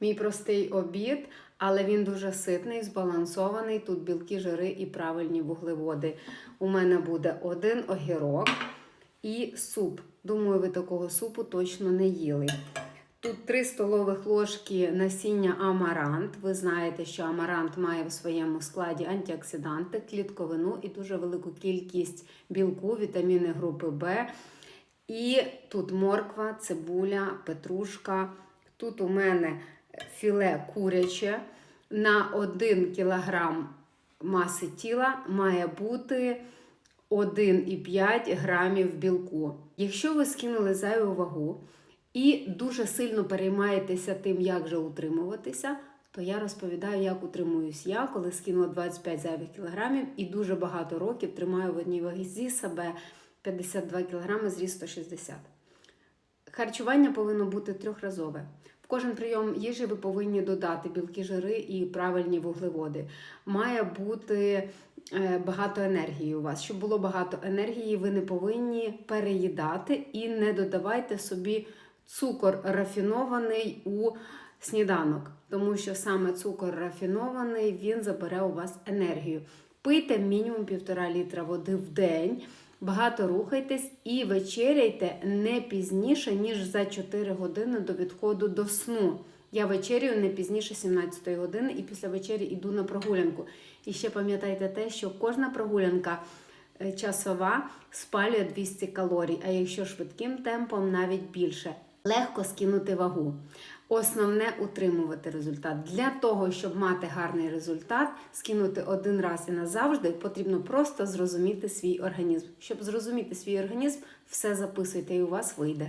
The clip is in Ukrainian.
Мій простий обід, але він дуже ситний, збалансований. Тут білки, жири і правильні вуглеводи. У мене буде один огірок і суп. Думаю, ви такого супу точно не їли. Тут 3 столових ложки насіння амарант. Ви знаєте, що амарант має в своєму складі антиоксиданти, клітковину і дуже велику кількість білку, вітаміни групи В. І тут морква, цибуля, петрушка. Тут у мене філе куряче. На 1 кілограм маси тіла має бути 1,5 грамів білку. Якщо ви скинули зайву вагу і дуже сильно переймаєтеся тим, як же утримуватися, то я розповідаю, як утримуюсь я, коли скинула 25 зайвих кілограмів і дуже багато років тримаю в одній вазі себе 52 кілограми, зріст 160. Харчування повинно бути трьохразове. В кожен прийом їжі ви повинні додати білки, жири і правильні вуглеводи. Має бути е, багато енергії у вас. Щоб було багато енергії, ви не повинні переїдати і не додавайте собі цукор рафінований у сніданок, тому що саме цукор рафінований він забере у вас енергію. Пийте мінімум півтора літра води в день. Багато рухайтесь і вечеряйте не пізніше, ніж за 4 години до відходу до сну. Я вечерюю не пізніше 17 години і після вечері йду на прогулянку. І ще пам'ятайте те, що кожна прогулянка е, часова спалює 200 калорій, а якщо швидким темпом навіть більше. Легко скинути вагу. Основне утримувати результат. Для того, щоб мати гарний результат, скинути один раз і назавжди, потрібно просто зрозуміти свій організм. Щоб зрозуміти свій організм, все записуйте і у вас вийде.